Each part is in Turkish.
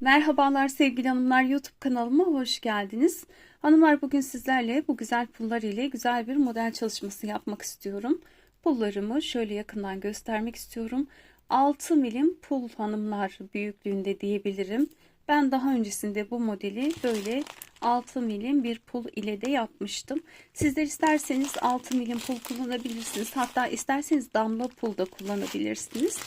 Merhabalar sevgili hanımlar YouTube kanalıma hoş geldiniz. Hanımlar bugün sizlerle bu güzel pullar ile güzel bir model çalışması yapmak istiyorum. Pullarımı şöyle yakından göstermek istiyorum. 6 milim pul hanımlar büyüklüğünde diyebilirim. Ben daha öncesinde bu modeli böyle 6 milim bir pul ile de yapmıştım. Sizler isterseniz 6 milim pul kullanabilirsiniz. Hatta isterseniz damla pul da kullanabilirsiniz.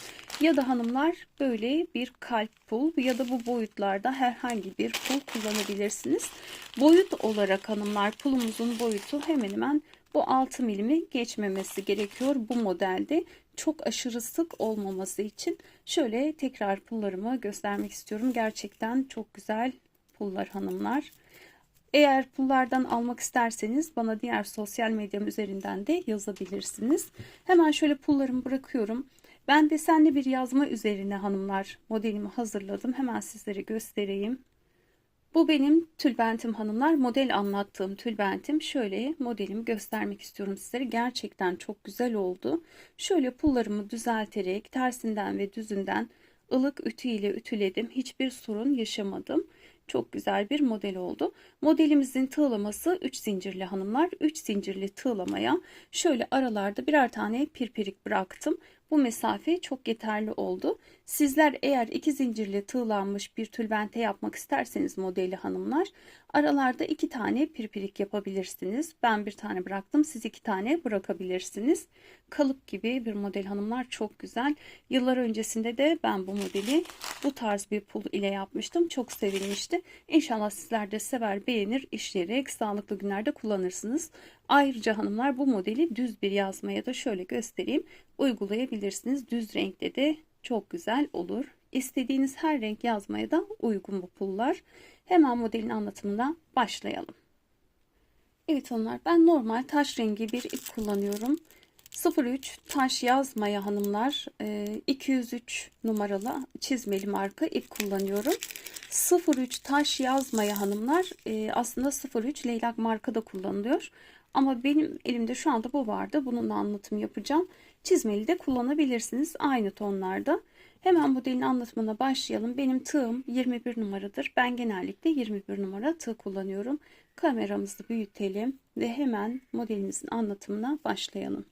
Ya da hanımlar böyle bir kalp pul ya da bu boyutlarda herhangi bir pul kullanabilirsiniz. Boyut olarak hanımlar pulumuzun boyutu hemen hemen bu 6 milimi geçmemesi gerekiyor bu modelde. Çok aşırı sık olmaması için şöyle tekrar pullarımı göstermek istiyorum. Gerçekten çok güzel pullar hanımlar. Eğer pullardan almak isterseniz bana diğer sosyal medyam üzerinden de yazabilirsiniz. Hemen şöyle pullarımı bırakıyorum. Ben desenli bir yazma üzerine hanımlar modelimi hazırladım. Hemen sizlere göstereyim. Bu benim tülbentim hanımlar. Model anlattığım tülbentim. Şöyle modelimi göstermek istiyorum sizlere. Gerçekten çok güzel oldu. Şöyle pullarımı düzelterek tersinden ve düzünden ılık ütü ile ütüledim. Hiçbir sorun yaşamadım. Çok güzel bir model oldu. Modelimizin tığlaması 3 zincirli hanımlar. 3 zincirli tığlamaya şöyle aralarda birer tane pirpirik bıraktım. Bu mesafe çok yeterli oldu. Sizler eğer iki zincirli tığlanmış bir tülbente yapmak isterseniz modeli hanımlar aralarda iki tane pirpirik yapabilirsiniz. Ben bir tane bıraktım siz iki tane bırakabilirsiniz. Kalıp gibi bir model hanımlar çok güzel. Yıllar öncesinde de ben bu modeli bu tarz bir pul ile yapmıştım. Çok sevilmişti. İnşallah sizler de sever beğenir işleyerek sağlıklı günlerde kullanırsınız. Ayrıca hanımlar bu modeli düz bir yazmaya da şöyle göstereyim uygulayabilirsiniz. Düz renkte de çok güzel olur. İstediğiniz her renk yazmaya da uygun bu pullar. Hemen modelin anlatımına başlayalım. Evet hanımlar ben normal taş rengi bir ip kullanıyorum. 03 taş yazmaya hanımlar 203 e, numaralı çizmeli marka ip kullanıyorum. 03 taş yazmaya hanımlar e, aslında 03 leylak marka da kullanılıyor. Ama benim elimde şu anda bu vardı. Bunun anlatımı yapacağım. Çizmeli de kullanabilirsiniz. Aynı tonlarda. Hemen modelin anlatımına başlayalım. Benim tığım 21 numaradır. Ben genellikle 21 numara tığ kullanıyorum. Kameramızı büyütelim ve hemen modelimizin anlatımına başlayalım.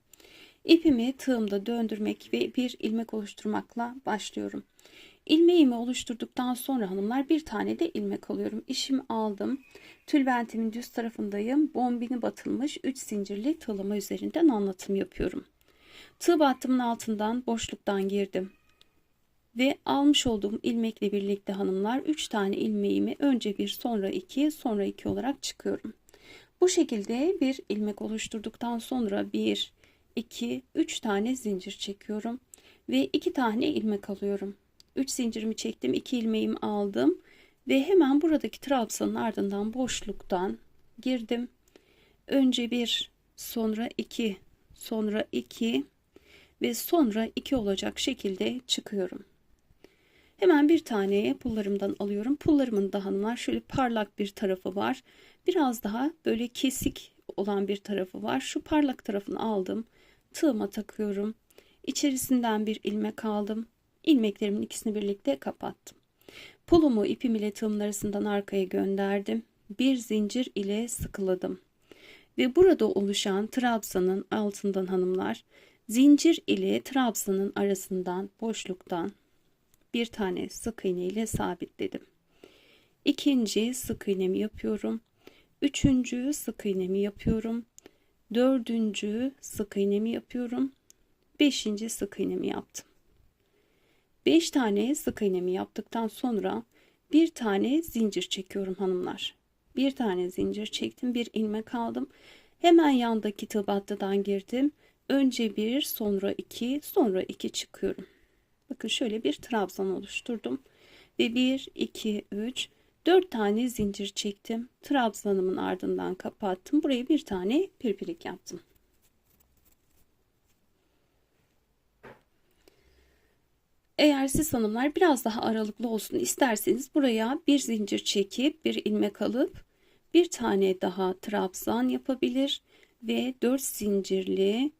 İpimi tığımda döndürmek ve bir ilmek oluşturmakla başlıyorum. İlmeğimi oluşturduktan sonra hanımlar bir tane de ilmek alıyorum. İşimi aldım. Tülbentimin düz tarafındayım. Bombini batılmış 3 zincirli tığlama üzerinden anlatım yapıyorum. Tığ battımın altından boşluktan girdim. Ve almış olduğum ilmekle birlikte hanımlar 3 tane ilmeğimi önce bir sonra 2 sonra 2 olarak çıkıyorum. Bu şekilde bir ilmek oluşturduktan sonra 1 2 3 tane zincir çekiyorum ve 2 tane ilmek alıyorum. 3 zincirimi çektim 2 ilmeğimi aldım ve hemen buradaki trabzanın ardından boşluktan girdim. Önce bir sonra 2 sonra 2 ve sonra 2 olacak şekilde çıkıyorum. Hemen bir taneye pullarımdan alıyorum. Pullarımın da hanımlar şöyle parlak bir tarafı var. Biraz daha böyle kesik olan bir tarafı var. Şu parlak tarafını aldım. Tığıma takıyorum. İçerisinden bir ilmek aldım. İlmeklerimin ikisini birlikte kapattım. Pulumu ipim ile tığımın arasından arkaya gönderdim. Bir zincir ile sıkıladım. Ve burada oluşan trabzanın altından hanımlar zincir ile trabzanın arasından boşluktan bir tane sık iğne ile sabitledim. İkinci sık iğnemi yapıyorum. Üçüncü sık iğnemi yapıyorum. Dördüncü sık iğnemi yapıyorum. Beşinci sık iğnemi yaptım. 5 tane sık iğnemi yaptıktan sonra bir tane zincir çekiyorum hanımlar. Bir tane zincir çektim, bir ilmek aldım. Hemen yandaki tığ girdim. Önce bir, sonra iki, sonra iki çıkıyorum. Bakın şöyle bir trabzan oluşturdum. Ve bir, iki, üç, dört tane zincir çektim. Trabzanımın ardından kapattım. Buraya bir tane pirpirik yaptım. Eğer siz hanımlar biraz daha aralıklı olsun isterseniz buraya bir zincir çekip bir ilmek alıp bir tane daha trabzan yapabilir ve 4 zincirli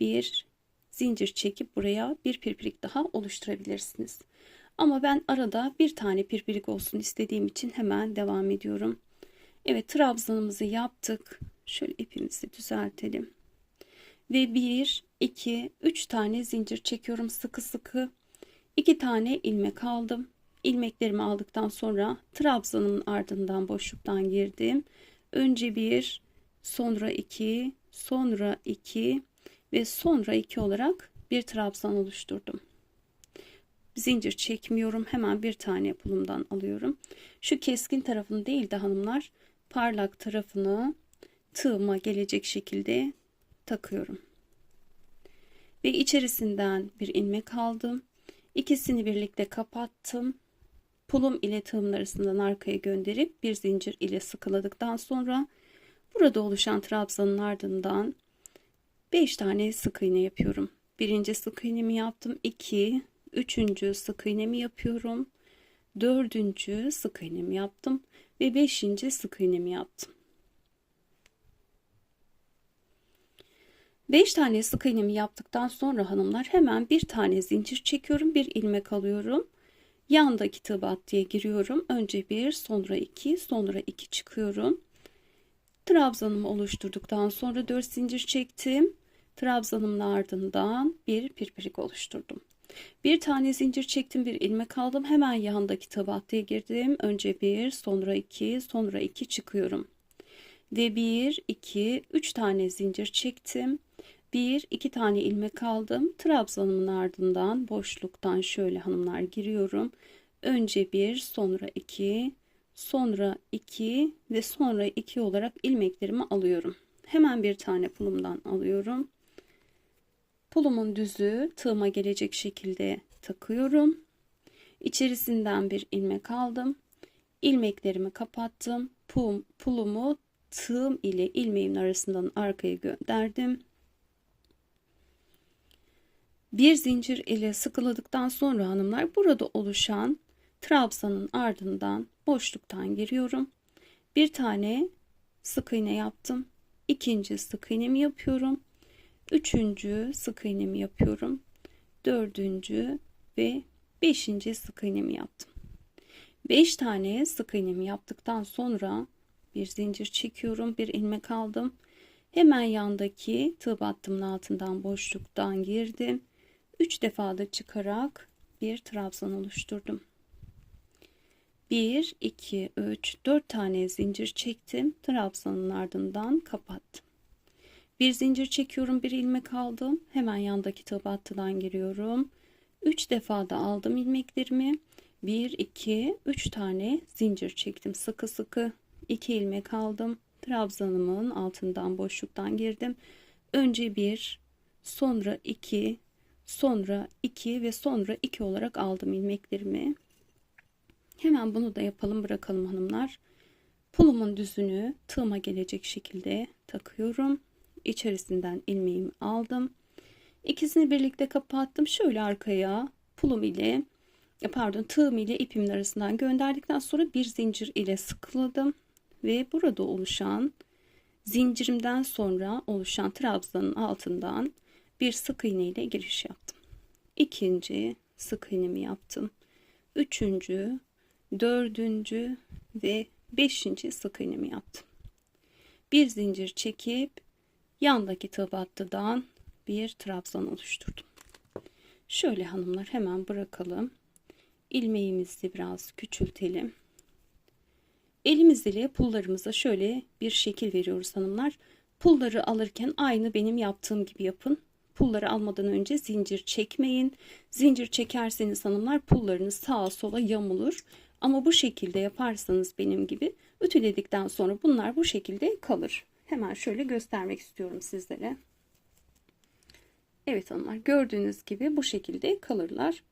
bir zincir çekip buraya bir pirpirik daha oluşturabilirsiniz. Ama ben arada bir tane pirpirik olsun istediğim için hemen devam ediyorum. Evet trabzanımızı yaptık. Şöyle ipimizi düzeltelim. Ve 1, 2, 3 tane zincir çekiyorum sıkı sıkı. 2 tane ilmek aldım. İlmeklerimi aldıktan sonra trabzanın ardından boşluktan girdim. Önce 1, sonra 2, sonra 2 ve sonra 2 olarak bir trabzan oluşturdum. Zincir çekmiyorum. Hemen bir tane pulumdan alıyorum. Şu keskin tarafını değil de hanımlar parlak tarafını tığıma gelecek şekilde takıyorum. Ve içerisinden bir ilmek aldım. İkisini birlikte kapattım. Pulum ile tığımın arasından arkaya gönderip bir zincir ile sıkıladıktan sonra burada oluşan trabzanın ardından 5 tane sık iğne yapıyorum. Birinci sık iğnemi yaptım. 2, üçüncü sık iğnemi yapıyorum. Dördüncü sık iğnemi yaptım ve beşinci sık iğnemi yaptım. 5 tane sık iğnemi yaptıktan sonra hanımlar hemen bir tane zincir çekiyorum. Bir ilmek alıyorum. Yandaki tığ battıya giriyorum. Önce bir, sonra iki, sonra iki çıkıyorum. Trabzanımı oluşturduktan sonra 4 zincir çektim. Trabzanımın ardından bir pirpirik oluşturdum. Bir tane zincir çektim, bir ilmek aldım. Hemen yandaki tığ battıya girdim. Önce bir, sonra iki, sonra iki çıkıyorum. Ve bir, iki, üç tane zincir çektim. Bir, iki tane ilmek aldım. Trabzanımın ardından boşluktan şöyle hanımlar giriyorum. Önce bir, sonra iki, sonra iki ve sonra iki olarak ilmeklerimi alıyorum. Hemen bir tane pulumdan alıyorum. Pulumun düzü tığıma gelecek şekilde takıyorum. İçerisinden bir ilmek aldım. İlmeklerimi kapattım. Pul, pulumu tığım ile ilmeğimin arasından arkaya gönderdim. Bir zincir ile sıkıladıktan sonra hanımlar burada oluşan trabzanın ardından boşluktan giriyorum. Bir tane sık iğne yaptım. İkinci sık iğnemi yapıyorum. Üçüncü sık iğnemi yapıyorum. Dördüncü ve beşinci sık iğnemi yaptım. Beş tane sık iğnemi yaptıktan sonra bir zincir çekiyorum. Bir ilmek aldım. Hemen yandaki tığ battımın altından boşluktan girdim. 3 defa da çıkarak bir trabzan oluşturdum. 1, 2, 3, 4 tane zincir çektim. Trabzanın ardından kapattım. Bir zincir çekiyorum, bir ilmek aldım. Hemen yandaki tığ battıdan giriyorum. 3 defa da aldım ilmeklerimi. 1, 2, 3 tane zincir çektim. Sıkı sıkı 2 ilmek aldım. Trabzanımın altından boşluktan girdim. Önce 1, sonra 2, sonra 2 ve sonra 2 olarak aldım ilmeklerimi. Hemen bunu da yapalım bırakalım hanımlar. Pulumun düzünü tığıma gelecek şekilde takıyorum. İçerisinden ilmeğimi aldım. İkisini birlikte kapattım. Şöyle arkaya pulum ile pardon tığım ile ipimin arasından gönderdikten sonra bir zincir ile sıkıladım ve burada oluşan zincirimden sonra oluşan trabzanın altından bir sık iğne ile giriş yaptım. İkinci sık iğnemi yaptım. Üçüncü, dördüncü ve beşinci sık iğnemi yaptım. Bir zincir çekip yandaki tığ battıdan bir trabzan oluşturdum. Şöyle hanımlar hemen bırakalım. İlmeğimizi biraz küçültelim. Elimiz ile pullarımıza şöyle bir şekil veriyoruz hanımlar. Pulları alırken aynı benim yaptığım gibi yapın. Pulları almadan önce zincir çekmeyin. Zincir çekerseniz hanımlar pullarınız sağa sola yamulur. Ama bu şekilde yaparsanız benim gibi ütüledikten sonra bunlar bu şekilde kalır. Hemen şöyle göstermek istiyorum sizlere. Evet hanımlar gördüğünüz gibi bu şekilde kalırlar.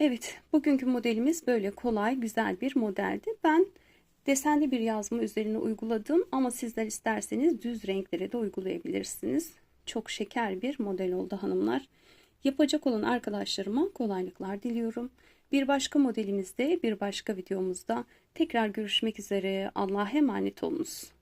Evet bugünkü modelimiz böyle kolay güzel bir modeldi. Ben desenli bir yazma üzerine uyguladım ama sizler isterseniz düz renklere de uygulayabilirsiniz. Çok şeker bir model oldu hanımlar. Yapacak olan arkadaşlarıma kolaylıklar diliyorum. Bir başka modelimizde bir başka videomuzda tekrar görüşmek üzere. Allah'a emanet olunuz.